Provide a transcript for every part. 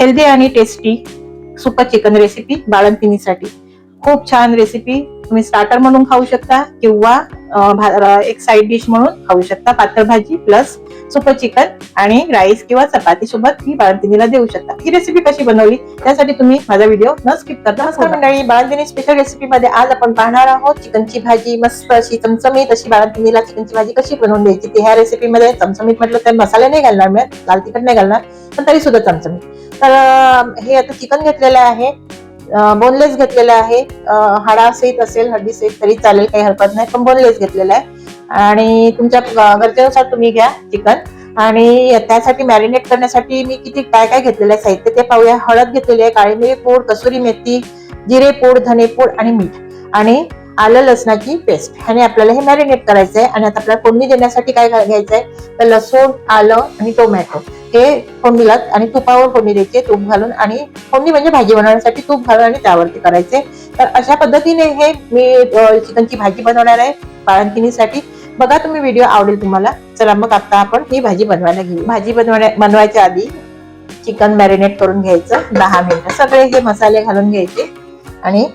Healthy आणि tasty super chicken recipe बाळंतिणीसाठी. खूप छान रेसिपी. तुम्ही स्टार्टर म्हणून खाऊ शकता किंवा एक साईड डिश म्हणून खाऊ शकता. पातळ भाजी प्लस सुकं चिकन आणि राईस किंवा चपाती सोबत ही बाळंतिणीला देऊ शकता. ही रेसिपी कशी बनवली? त्यासाठी तुम्ही माझा व्हिडिओ न स्किप करता नमस्कार मंडळी बाळंतिणी स्पेशल रेसिपी मध्ये आज आपण पाहणार आहोत चिकनची भाजी मस्त अशी चमचमीत अशी बाळंतिणीला चिकनची भाजी कशी बनवून द्यायची ती ह्या रेसिपी मध्ये चमचमीत म्हटलं तर मसाले नाही घालणार मी लाल तिखट नाही घालणार पण तरी सुद्धा चमचमीत. तर हे आता चिकन घेतलेलं आहे. बोनलेस घेतलेलं आहे. हाडा सहित असेल हड्डी सहित तरी चालेल काही हरकत नाही पण बोनलेस घेतलेलं आहे. आणि तुमच्या गरजेनुसार तुम्ही घ्या चिकन. आणि त्यासाठी मॅरिनेट करण्यासाठी मी किती काय काय घेतलेलं आहे साहित्य ते पाहूया. हळद घेतलेली आहे काळी मिरी पूड कसुरी मेथी जिरे पूड धने पूड आणि मीठ. आणि आलं लसणाची पेस्ट ह्याने आपल्याला हे मॅरिनेट करायचं आहे आणि आता आपल्याला फोडणी देण्यासाठी काय घा- घ्यायचं आहे तर लसूण आलं आणि टोमॅटो हे फोडणीला आणि तुपावर फोडणी द्यायची तूप घालून आणि फोडणी म्हणजे भाजी बनवण्यासाठी तूप घालून आणि त्यावरती करायचे तर अशा पद्धतीने हे मी चिकनची भाजी बनवणार आहे बाळंतिणीसाठी. बघा तुम्ही व्हिडिओ आवडेल तुम्हाला. चला मग आता आपण ही भाजी बनवायला घेऊ. भाजी बनवण्या बनवायच्या आधी चिकन मॅरिनेट करून घ्यायचं दहा मिनिटं. सगळे हे मसाले घालून घ्यायचे आणि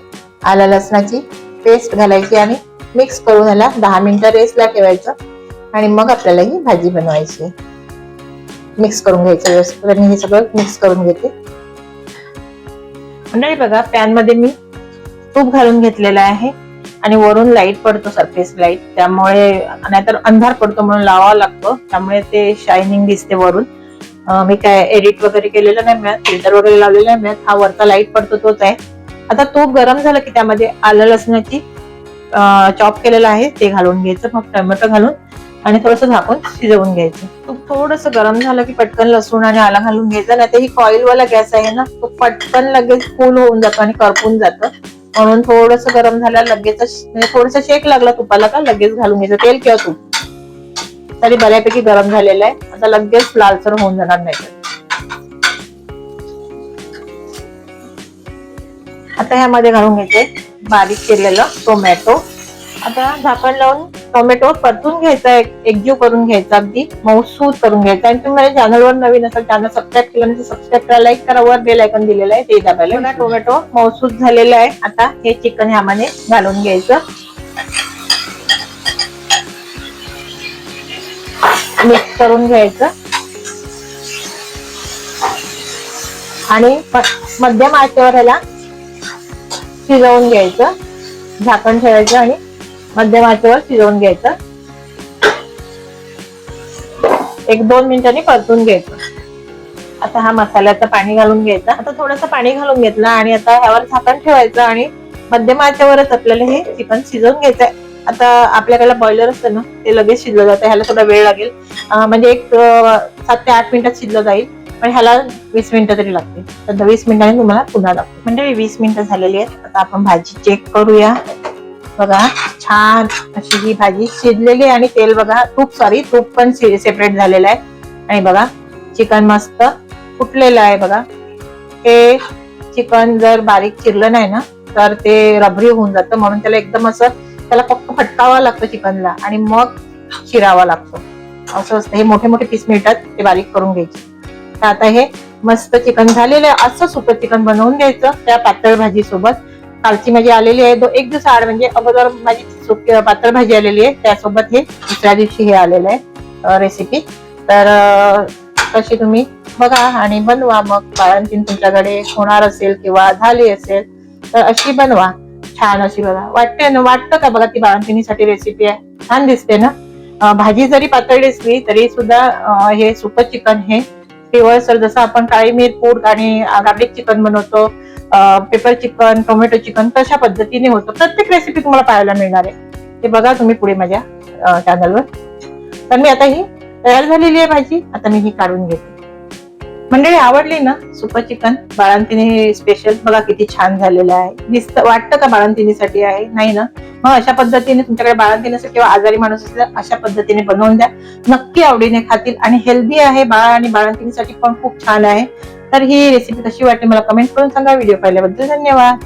आलं लसणाची पेस्ट घालायची आणि मिक्स करून याला दहा मिनिटं रेस्टला ठेवायचं. आणि मग आपल्याला ही भाजी बनवायची. मिक्स करून घ्यायचं व्यवस्थित. आणि हे सगळं मिक्स करून घेते. मंडळी बघा पॅनमध्ये मी तूप घालून घेतलेलं आहे. आणि वरून लाइट पडतो सरफेस लाइट त्यामुळे नाहीतर अंधार पडतो म्हणून लावावा लागतो. त्यामुळे ते शायनिंग दिसते वरून. मी काय एडिट वगैरे केलेलं नाही मिळत. फिल्टर वगैरे लावलेलं नाही मिळत. हा वरचा लाइट पडतो तोच आहे. आता तूप गरम झालं की त्यामध्ये आलं लसणाची चॉप केलेलं आहे ते घालून घ्यायचं मग टोमॅटो घालून आणि थोडंसं झाकून शिजवून घ्यायचं. तूप थोडंसं गरम झालं की पटकन लसूण आणि आला घालून घ्यायचं नाही तर ही कॉईलवाला गॅस आहे ना तो पटकन लगेच फुल होऊन जातो आणि करपून जातं. म्हणून थोडस गरम झालं लगेच म्हणजे थोडस शेक लागला तुपाला का लगेच घालून घ्यायचं तेल किंवा तूप. तरी बऱ्यापैकी गरम झालेलं आहे. आता लगेच लालसर होऊन जाणार नाही आता ह्यामध्ये घालून घ्यायचे बारीक चिरलेलं टोमॅटो. आता झाकण लावून टोमॅटो परतून घ्यायचा एक एकजीव करून घ्यायचा अगदी मऊसूद करून घ्यायचा. आणि तुम्ही माझ्या चॅनलवर नवीन असाल चॅनल सबस्क्राईब केलं नसेल सबस्क्राईब करा लाईक करा वर बेल आयकॉन दिलेलं आहे ते दाबायला टोमॅटो. मऊसूद झालेलं आहे. आता हे चिकन ह्यामध्ये घालून घ्यायचं. मिक्स करून घ्यायचं. आणि मध्यम आचेवर ह्याला शिजवून घ्यायचं. झाकण ठेवायचं आणि मध्यम आचेवर शिजवून घ्यायचं. एक दोन मिनिटांनी परतून घ्यायचं. आता हा मसाल्याचं पाणी घालून घ्यायचं. आता थोडंसं पाणी घालून घेतलं आणि आता ह्यावर झाकण ठेवायचं आणि मध्यम आचेवरच आपल्याला हे चिकन शिजवून घ्यायचंय. आता आपल्याकडे बॉयलर असतं ना ते लगेच शिजलं जातं. ह्याला थोडा वेळ लागेल. म्हणजे एक सात ते आठ मिनिटात शिजलं जाईल. पण ह्याला वीस मिनिटं तरी लागतील. तर वीस मिनिटांनी तुम्हाला पुन्हा लागतो म्हणजे वीस मिनिटं झालेली आहेत. आता आपण भाजी चेक करूया. बघा छान अशी ही भाजी शिजलेली आहे आणि तेल बघा तूप सॉरी तूप पण सेपरेट झालेलं आहे. आणि बघा चिकन मस्त फुटलेलं आहे बघा. हे चिकन जर बारीक चिरलं नाही ना तर ते रबरी होऊन जातं. म्हणून त्याला एकदम असं त्याला फक्त फटकावा लागतो चिकनला आणि मग चिरावा लागतो. असं असतं. हे मोठे मोठे पीस मिळतात ते बारीक करून घ्यायचे. तर आता हे मस्त चिकन झालेलं आहे. असं सुपर चिकन बनवून द्यायचं त्या पातळ भाजी सोबत कालची माझी आलेली आहे. दो एक दिवस आड म्हणजे अगोदर माझी सुकी पातळ भाजी आलेली आहे. त्यासोबत हे दुसऱ्या दिवशी हे आलेलं आहे रेसिपी तर तशी तुम्ही बघा आणि बनवा मग. बाळंतीन तुमच्याकडे होणार असेल किंवा झाली असेल तर अशी बनवा. छान अशी बघा. वाटते ना? वाटतं का बघा ती बाळंतिणीसाठी रेसिपी आहे? छान दिसते ना? भाजी जरी पातळ दिसली तरी सुद्धा हे सुपर चिकन हे पिवळसर जसं आपण काळी मिर पूड आणि गार्लिक चिकन बनवतो पेपर चिकन टोमॅटो चिकन तशा पद्धतीने होतं. प्रत्येक रेसिपी तुम्हाला पाहायला मिळणार आहे. ते बघा तुम्ही पुढे माझ्या चॅनलवर तर मी आता ही तयार झालेली आहे भाजी. आता मी ही काढून घेते. म्हणजे मंडळी आवडली ना सुपर चिकन? बाळंतिनी स्पेशल बघा किती छान झालेलं आहे. दिसत वाटतं का बाळंतिनीसाठी आहे? नाही ना? मग अशा पद्धतीने तुमच्याकडे बाळंतिनीसाठी किंवा आजारी माणूस असेल अशा पद्धतीने बनवून द्या. नक्की आवडीने खातील आणि हेल्दी आहे बाळ आणि बाळंतिनीसाठी पण खूप छान आहे. तर ही रेसिपी कशी वाटते मला कमेंट करून सांगा. व्हिडिओ पाहिल्याबद्दल धन्यवाद.